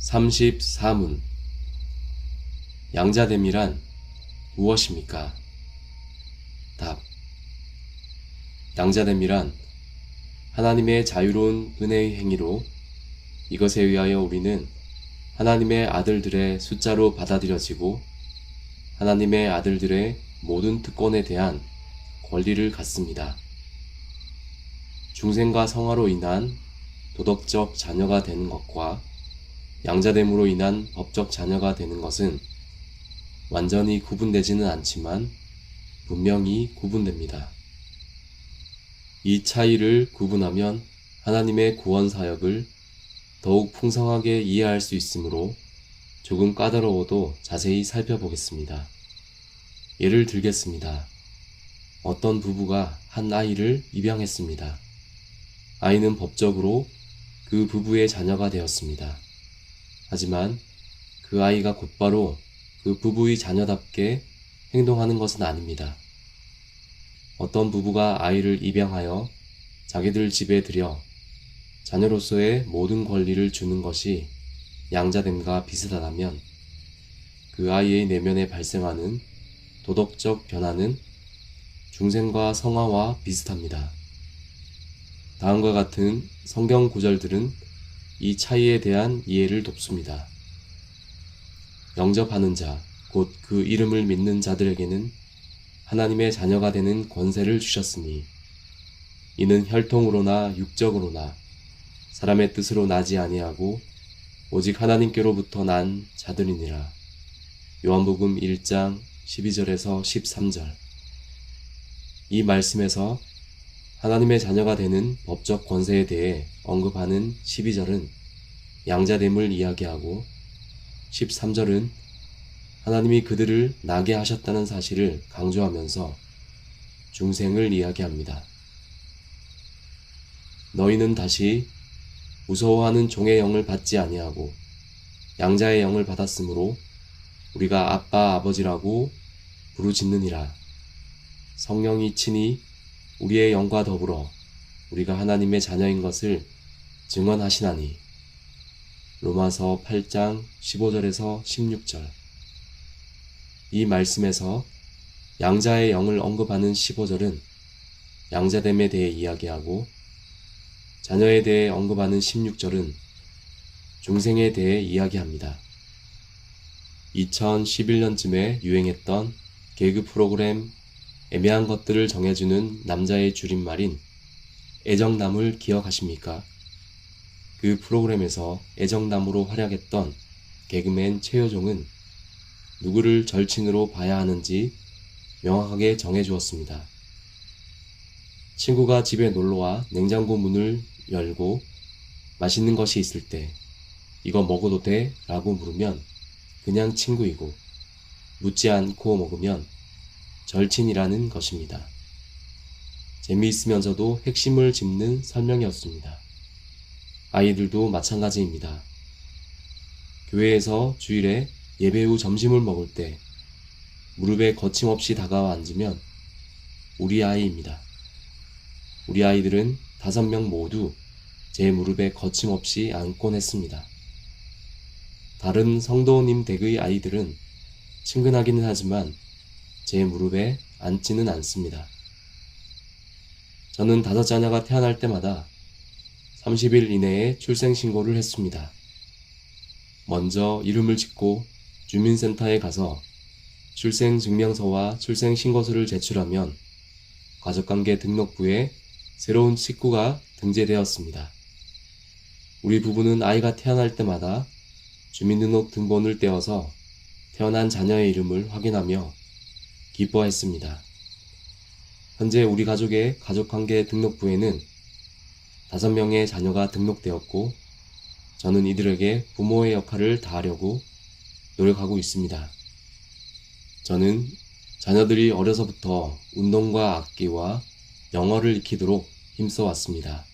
34문 양자됨이란 무엇입니까? 답 양자됨이란 하나님의 자유로운 은혜의 행위로 이것에 의하여 우리는 하나님의 아들들의 숫자로 받아들여지고 하나님의 아들들의 모든 특권에 대한 권리를 갖습니다. 중생과 성화로 인한 도덕적 자녀가 되는 것과 양자됨으로 인한 법적 자녀가 되는 것은 완전히 구분되지는 않지만 분명히 구분됩니다. 이 차이를 구분하면 하나님의 구원 사역을 더욱 풍성하게 이해할 수 있으므로 조금 까다로워도 자세히 살펴보겠습니다. 예를 들겠습니다. 어떤 부부가 한 아이를 입양했습니다. 아이는 법적으로 그 부부의 자녀가 되었습니다. 하지만 그 아이가 곧바로 그 부부의 자녀답게 행동하는 것은 아닙니다. 어떤 부부가 아이를 입양하여 자기들 집에 들여 자녀로서의 모든 권리를 주는 것이 양자됨과 비슷하다면 그 아이의 내면에 발생하는 도덕적 변화는 중생과 성화와 비슷합니다. 다음과 같은 성경 구절들은 이 차이에 대한 이해를 돕습니다. 영접하는 자, 곧 그 이름을 믿는 자들에게는 하나님의 자녀가 되는 권세를 주셨으니 이는 혈통으로나 육적으로나 사람의 뜻으로 나지 아니하고 오직 하나님께로부터 난 자들이니라. 요한복음 1장 12절에서 13절. 이 말씀에서 하나님의 자녀가 되는 법적 권세에 대해 언급하는 12절은 양자됨을 이야기하고 13절은 하나님이 그들을 나게 하셨다는 사실을 강조하면서 중생을 이야기합니다. 너희는 다시 무서워하는 종의 영을 받지 아니하고 양자의 영을 받았으므로 우리가 아빠 아버지라고 부르짖느니라. 성령이 친히 우리의 영과 더불어 우리가 하나님의 자녀인 것을 증언하시나니. 로마서 8장 15절에서 16절. 이 말씀에서 양자의 영을 언급하는 15절은 양자됨에 대해 이야기하고 자녀에 대해 언급하는 16절은 중생에 대해 이야기합니다. 2011년쯤에 유행했던 개그 프로그램 애매한 것들을 정해주는 남자의 줄임말인 애정남을 기억하십니까? 그 프로그램에서 애정남으로 활약했던 개그맨 최효종은 누구를 절친으로 봐야 하는지 명확하게 정해주었습니다. 친구가 집에 놀러와 냉장고 문을 열고 맛있는 것이 있을 때 이거 먹어도 돼? 라고 물으면 그냥 친구이고 묻지 않고 먹으면 절친이라는 것입니다. 재미있으면서도 핵심을 짚는 설명이었습니다. 아이들도 마찬가지입니다. 교회에서 주일에 예배 후 점심을 먹을 때 무릎에 거침없이 다가와 앉으면 우리 아이입니다. 우리 아이들은 다섯 명 모두 제 무릎에 거침없이 앉곤 했습니다. 다른 성도님 댁의 아이들은 친근하기는 하지만 제 무릎에 앉지는 않습니다. 저는 다섯 자녀가 태어날 때마다 30일 이내에 출생신고를 했습니다. 먼저 이름을 짓고 주민센터에 가서 출생증명서와 출생신고서를 제출하면 가족관계 등록부에 새로운 식구가 등재되었습니다. 우리 부부는 아이가 태어날 때마다 주민등록 등본을 떼어서 태어난 자녀의 이름을 확인하며 기뻐했습니다. 현재 우리 가족의 가족관계 등록부에는 다섯 명의 자녀가 등록되었고 저는 이들에게 부모의 역할을 다하려고 노력하고 있습니다. 저는 자녀들이 어려서부터 운동과 악기와 영어를 익히도록 힘써 왔습니다.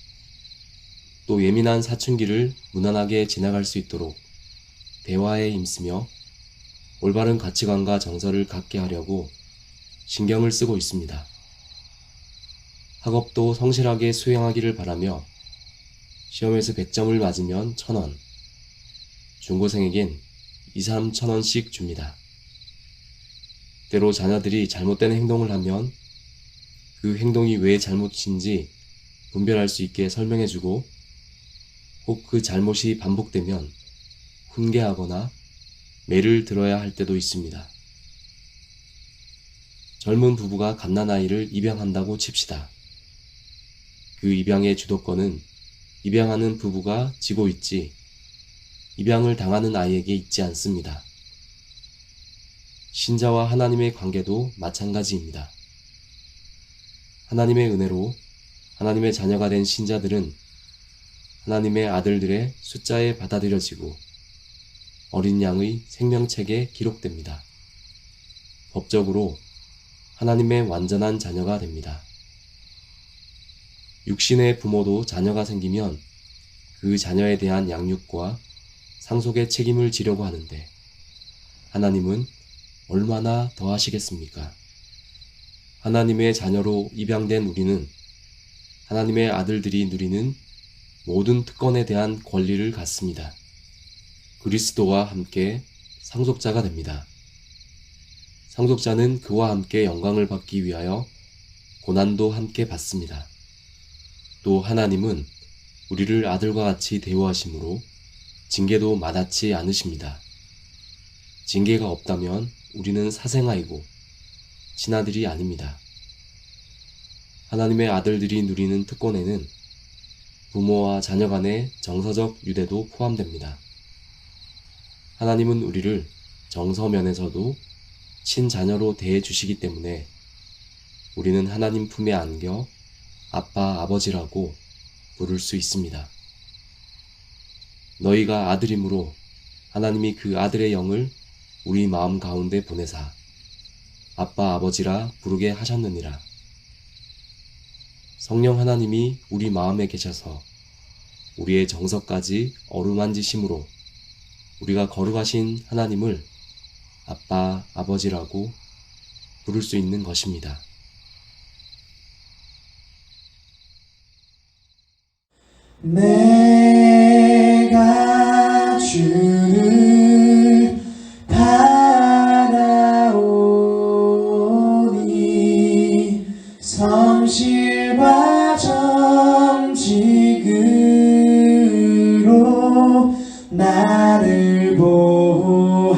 또 예민한 사춘기를 무난하게 지나갈 수 있도록 대화에 힘쓰며 올바른 가치관과 정서를 갖게 하려고 신경을 쓰고 있습니다. 학업도 성실하게 수행하기를 바라며 시험에서 100점을 맞으면 1000원, 중고생에겐 2, 3천 원씩 줍니다. 때로 자녀들이 잘못된 행동을 하면 그 행동이 왜 잘못인지 분별할 수 있게 설명해주고 혹 그 잘못이 반복되면 훈계하거나 매를 들어야 할 때도 있습니다. 젊은 부부가 갓난아이를 입양한다고 칩시다. 그 입양의 주도권은 입양하는 부부가 지고 있지 입양을 당하는 아이에게 있지 않습니다. 신자와 하나님의 관계도 마찬가지입니다. 하나님의 은혜로 하나님의 자녀가 된 신자들은 하나님의 아들들의 숫자에 받아들여지고 어린 양의 생명책에 기록됩니다. 법적으로 하나님의 완전한 자녀가 됩니다. 육신의 부모도 자녀가 생기면 그 자녀에 대한 양육과 상속의 책임을 지려고 하는데 하나님은 얼마나 더 하시겠습니까? 하나님의 자녀로 입양된 우리는 하나님의 아들들이 누리는 모든 특권에 대한 권리를 갖습니다. 그리스도와 함께 상속자가 됩니다. 상속자는 그와 함께 영광을 받기 위하여 고난도 함께 받습니다. 또 하나님은 우리를 아들과 같이 대우하심으로 징계도 마다치 않으십니다. 징계가 없다면 우리는 사생아이고 친아들이 아닙니다. 하나님의 아들들이 누리는 특권에는 부모와 자녀 간의 정서적 유대도 포함됩니다. 하나님은 우리를 정서면에서도 친자녀로 대해 주시기 때문에 우리는 하나님 품에 안겨 아빠, 아버지라고 부를 수 있습니다. 너희가 아들이므로 하나님이 그 아들의 영을 우리 마음 가운데 보내사 아빠, 아버지라 부르게 하셨느니라. 성령 하나님이 우리 마음에 계셔서 우리의 정서까지 어루만지심으로 우리가 거룩하신 하나님을 아빠, 아버지라고 부를 수 있는 것입니다. 내가 주를 성실과 정직으로 나를 보호하소서